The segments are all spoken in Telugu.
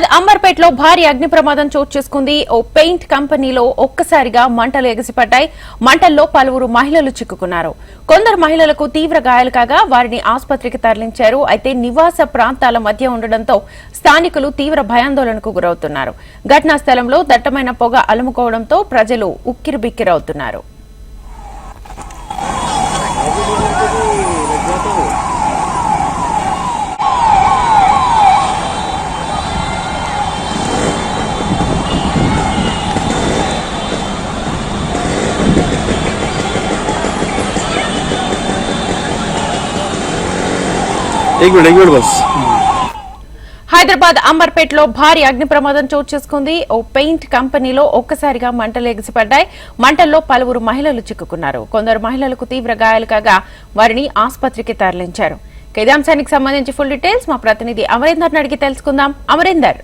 హైదరాబాద్ అంబర్పేటలో భారీ అగ్ని ప్రమాదం చోటు చేసుకుంది. ఓ పెయింట్ కంపెనీలో ఒక్కసారిగా మంటలు ఎగసిపడ్డాయి. మంటల్లో పలువురు మహిళలు చిక్కుకున్నారు. కొందరు మహిళలకు తీవ్ర గాయాలు కాగా వారిని ఆసుపత్రికి తరలించారు. అయితే నివాస ప్రాంతాల మధ్య ఉండడంతో స్థానికులు తీవ్ర భయాందోళనకు గురవుతున్నారు. ఘటనా స్థలంలో దట్టమైన పొగ అలుముకోవడంతో ప్రజలు ఉక్కిరిబిక్కిరవుతున్నారు. హైదరాబాద్ అంబర్పేటలో భారీ అగ్ని ప్రమాదం చోటు చేసుకుంది. ఓ పెయింట్ కంపెనీలో ఒక్కసారిగా మంటలు ఎగిసిపడ్డాయి. మంటల్లో పలువురు మహిళలు చిక్కుకున్నారు. కొందరు మహిళలకు తీవ్ర గాయాలు కాగా వారిని ఆసుపత్రికి తరలించారు. ఇదాంశానికి సంబంధించి ఫుల్ డీటెయిల్స్ మా ప్రతినిధి అమరేందర్ అడిగి తెలుసుకుందాం. అమరేందర్.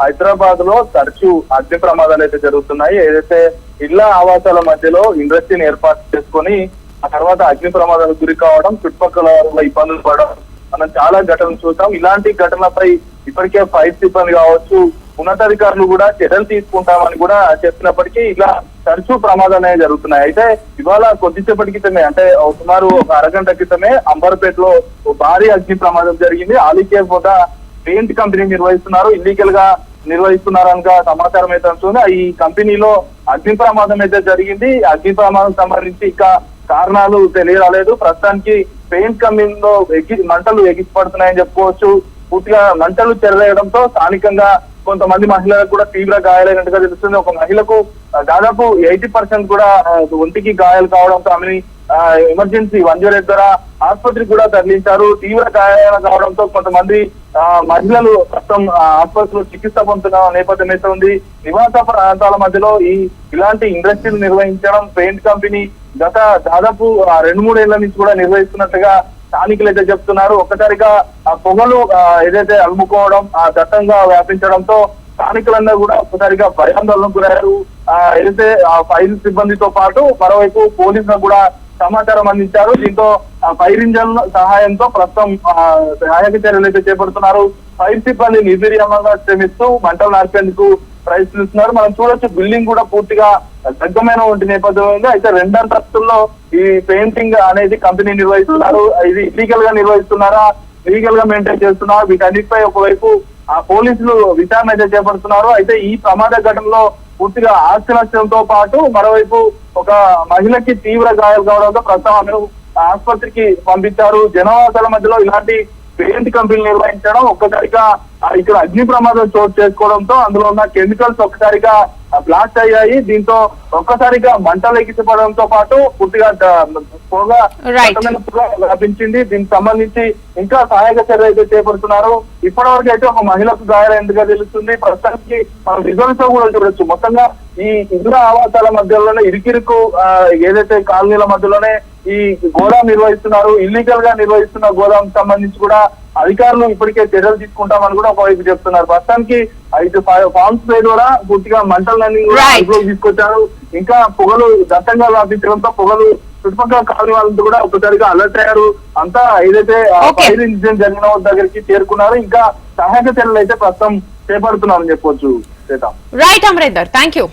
హైదరాబాద్లో తరచూ అగ్ని ప్రమాదాలు అయితే జరుగుతున్నాయి. ఏదైతే ఇళ్ళ ఆవాసాల మధ్యలో ఇండస్ట్రీని ఏర్పాటు చేసుకుని ఆ తర్వాత అగ్ని ప్రమాదాలకు గురి కావడం చుట్టుపక్కల వాళ్ళ ఇబ్బందులు పడడం మనం చాలా ఘటనలు చూసాం. ఇలాంటి ఘటనలపై ఇప్పటికే ఫైర్ సిబ్బంది కావచ్చు ఉన్నతాధికారులు కూడా చర్యలు తీసుకుంటామని కూడా చెప్పినప్పటికీ ఇలా తరచూ ప్రమాదాలు అనేవి జరుగుతున్నాయి. అయితే ఇవాళ కొద్దిసేపటి క్రితమే అంటే సుమారు ఒక అరగంట క్రితమే అంబర్పేటలో ఓ భారీ అగ్ని ప్రమాదం జరిగింది. ఆలికేర్ వద్ద పెయింట్ కంపెనీ నిర్వహిస్తున్నారు. ఇల్లీగల్గా నిర్వహిస్తున్నారు అనగా సమాచారం అయితే అంటుంది ఈ కంపెనీలో అగ్ని ప్రమాదం అయితే జరిగింది. అగ్ని ప్రమాదం సంబంధించి ఇంకా కారణాలు తెలియరాలేదు. ప్రస్తుతానికి పెయింట్ కంపెనీలో ఎగి మంటలు ఎగిసిపడుతున్నాయని చెప్పుకోవచ్చు. పూర్తిగా మంటలు చెరవేయడంతో స్థానికంగా కొంతమంది మహిళలకు కూడా తీవ్ర గాయాలైనట్టుగా తెలుస్తుంది. ఒక మహిళకు దాదాపు ఎయిటీ పర్సెంట్ కూడా ఒంటికి గాయాలు కావడంతో ఆమెని ఎమర్జెన్సీ వన్ జీరో ఎయిట్ ద్వారా ఆసుపత్రికి కూడా తరలించారు. తీవ్ర గాయాలు కావడంతో కొంతమంది ఆ, మహిళలు ప్రస్తుతం ఆసుపత్రిలో చికిత్స పొందుతున్న నేపథ్యం అయితే ఉంది? నివాస ప్రాంతాల మధ్యలో ఈ ఇలాంటి ఇండస్ట్రీలు నిర్వహించడం పెయింట్ కంపెనీ గత దాదాపు రెండు రెండు మూడేళ్ళ నుంచి కూడా నిర్వహిస్తున్నట్టుగా స్థానికులు అయితే చెప్తున్నారు. ఒక్కసారిగా ఆ పొగలు ఏదైతే అలుముకోవడం ఆ దట్టంగా వ్యాపించడంతో స్థానికులందరూ కూడా ఒక్కసారిగా భయాందోళనకు గురయ్యారు. ఆ, ఏదైతే ఆ సిబ్బందితో పాటు మరోవైపు పోలీసులకు కూడా సమాచారం అందించారు. దీంతో ఫైర్ ఇంజన్ సహాయంతో ప్రస్తుతం సహాయక చర్యలు అయితే చేపడుతున్నారు. ఫైర్ సిబ్బంది నిర్వీర్యంగా శ్రమిస్తూ మంటలు నార్పేందుకు ప్రయత్నిస్తున్నారు. మనం చూడొచ్చు బిల్డింగ్ కూడా పూర్తిగా దగ్గమైన వంటి నేపథ్యం ఉంది అయితే రెండంతస్తుల్లో ఈ పెయింటింగ్ అనేది కంపెనీ నిర్వహిస్తున్నారు. ఇది ఇల్లీగల్గా నిర్వహిస్తున్నారా? లీగల్గా మెయింటైన్ చేస్తున్నారు? వీటన్నిటిపై ఒకవైపు ఆ పోలీసులు విచారణ అయితే చేపడుతున్నారు. అయితే ఈ ప్రమాద ఘటనలో పూర్తిగా ఆస్తి నష్టంతో పాటు మరోవైపు ఒక మహిళకి తీవ్ర గాయాలు కావడంతో ప్రస్తుతం ఆమెను ఆసుపత్రికి పంపించారు. జనవాసాల మధ్యలో ఇలాంటి పేరెంట్ కంపెనీ నిర్వహించడం ఒక్కసారిగా ఇక్కడ అగ్ని ప్రమాదం చోటు చేసుకోవడంతో అందులో ఉన్న కెమికల్స్ ఒక్కసారిగా బ్లాస్ట్ అయ్యాయి. దీంతో ఒక్కసారిగా మంటలు ఎగిసిపడడంతో పాటు పూర్తిగా పొగ వ్యాపించింది. దీనికి సంబంధించి ఇంకా సహాయక చర్యలు అయితే చేపడుతున్నారు. ఇప్పటి వరకు అయితే ఒక మహిళకు గాయాలైనట్టుగా తెలుస్తుంది. ప్రస్తుతానికి మనం రిజల్ట్స్ కూడా చూడొచ్చు. మొత్తంగా ఈ ఇతర ఆవాసాల మధ్యలోనే ఇరుకిరుకు ఏదైతే కాలనీల మధ్యలోనే ఈ గోదాం నిర్వహిస్తున్నారు ఇల్లీగల్గా నిర్వహిస్తున్న గోదాం సంబంధించి కూడా అధికారులు ఇప్పటికే చర్యలు తీసుకుంటామని కూడా ఒకవైపు చెప్తున్నారు. ప్రస్తుతానికి ఐదు ఫార్మ్స్ పే ద్వారా పూర్తిగా మంటలన్నీ కూడా తీసుకొచ్చారు. ఇంకా పొగలు దట్టంగా వ్యాపించడంతో పొగలు చుట్టుపక్కల కాలనీ వాళ్ళంతా కూడా ఒకసారిగా అలర్ట్ అయ్యారు. అంతా ఏదైతే. ఫైర్ ఇన్సిడెంట్ జరిగిన దగ్గరికి చేరుకున్నారు. ఇంకా సహాయక చర్యలు అయితే ప్రస్తుతం చేపడుతున్నారని చెప్పొచ్చు. Shweta. Right Amarender. Thank you